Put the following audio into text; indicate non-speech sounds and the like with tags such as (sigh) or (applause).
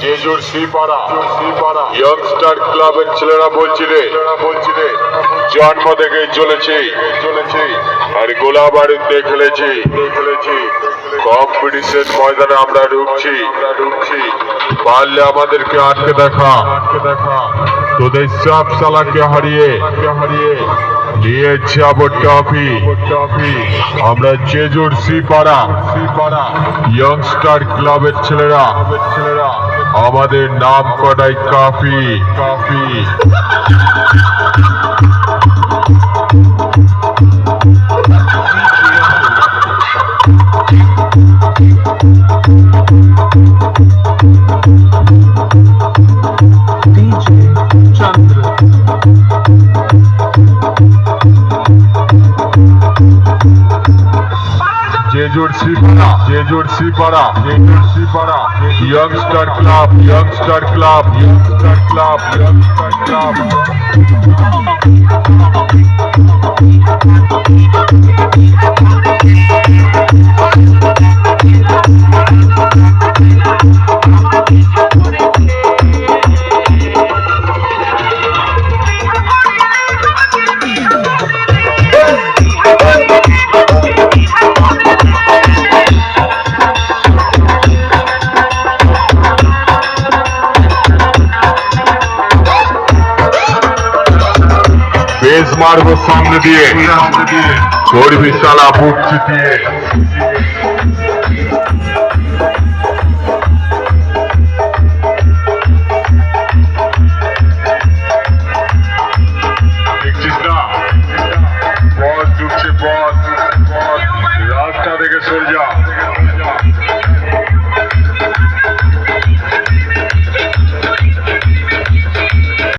জেজুর শ্রীপাড়া শ্রীপাড়া ইয়ংস্টার ক্লাবের ছেলেরা বলছি রে বলছি রে জন্ম থেকে চলেছি চলেছি। আর গোলা বাড়িতে খেলেছি খেলেছি। কম্পিটিশন ময়দানে আমরা ঢুকছি ঢুকছি। পারলে আমাদেরকে আটকে দেখা। আটকে দেখা তোদের সব সালাকে হারিয়ে হারিয়ে নিয়ে যাব ট্রফি ট্রফি আমরা চেজুর শ্রীপাড়া শ্রীপাড়া ইয়ংস্টার ক্লাবের ছেলেরা ছেলেরা। আমাদের নাম কটাই? কাফি। কাফি। DJ (laughs) Jejur Sripara Jejur Sripara Jejur Sripara youngster club youngster club youngster club youngster club লেজ মারবো সামনে দিয়ে। ধরবি সালা বুক চিতিয়ে রাস্তা থেকে সরে যা।